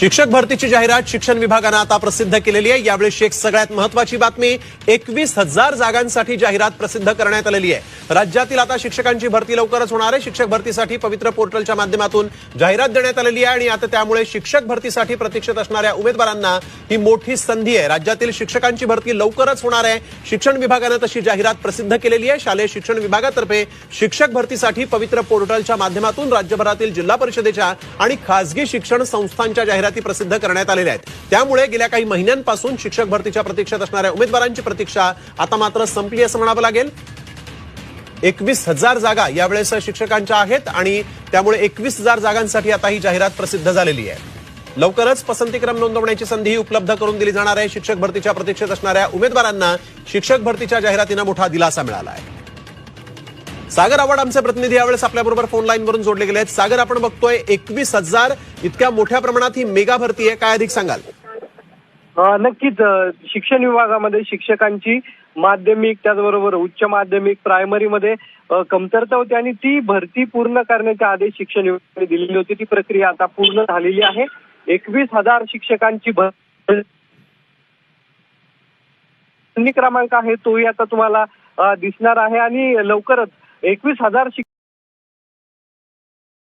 शिक्षक भरतीची जाहिरात शिक्षण विभागानं आता प्रसिद्ध केलेली आहे. यावेळी एक सगळ्यात महत्वाची बातमी एकवीस हजार जागांसाठी जाहिरात प्रसिद्ध करण्यात आलेली आहे. राज्यातील आता शिक्षकांची भरती लवकरच होणार आहे. शिक्षक भरतीसाठी पवित्र पोर्टलच्या माध्यमातून जाहिरात देण्यात आलेली आहे आणि आता त्यामुळे शिक्षक भरतीसाठी प्रतीक्षेत असणाऱ्या उमेदवारांना ही मोठी संधी आहे. राज्यातील शिक्षकांची भरती लवकरच होणार आहे. शिक्षण विभागानं तशी जाहिरात प्रसिद्ध केलेली आहे. शालेय शिक्षण विभागातर्फे शिक्षक भरतीसाठी पवित्र पोर्टलच्या माध्यमातून राज्यभरातील जिल्हा परिषदेच्या आणि खासगी शिक्षण संस्थांच्या जाहिरात प्रसिद्ध करण्यात आलेल्या आहेत. त्यामुळे गेल्या काही महिन्यांपासून शिक्षक भरतीच्या प्रतीक्षेत असणाऱ्या उमेदवारांची प्रतीक्षा आता मात्र संपली असं म्हणावं लागेल. एकवीस हजार जागा यावेळेस शिक्षकांच्या आहेत आणि त्यामुळे एकवीस हजार जागांसाठी आता ही जाहिरात प्रसिद्ध झालेली आहे. लवकरच पसंतीक्रम नोंदवण्याची संधी उपलब्ध करून दिली जाणार आहे. शिक्षक भरतीच्या प्रतीक्षेत असणाऱ्या उमेदवारांना शिक्षक भरतीच्या जाहिरातीनं मोठा दिलासा मिळाला आहे. सागर आव्हाड आमचे प्रतिनिधी यावेळेस आपल्याबरोबर फोन लाईनवरून जोडले गेले आहेत. सागर आपण बघतोय एकवीस हजार इतक्या मोठ्या प्रमाणात ही मेगा भरती आहे. काय अधिक सांगाल? नक्कीच. शिक्षण विभागामध्ये शिक्षकांची माध्यमिक त्याचबरोबर उच्च माध्यमिक प्रायमरीमध्ये कमतरता होती आणि ती भरती पूर्ण करण्याचे आदेश शिक्षण विभागाने दिलेली होती. ती प्रक्रिया आता पूर्ण झालेली आहे. एकवीस हजार शिक्षकांची भर क्रमांक आहे तोही आता तुम्हाला दिसणार आहे आणि लवकरच एकवीस हजार शिक्षक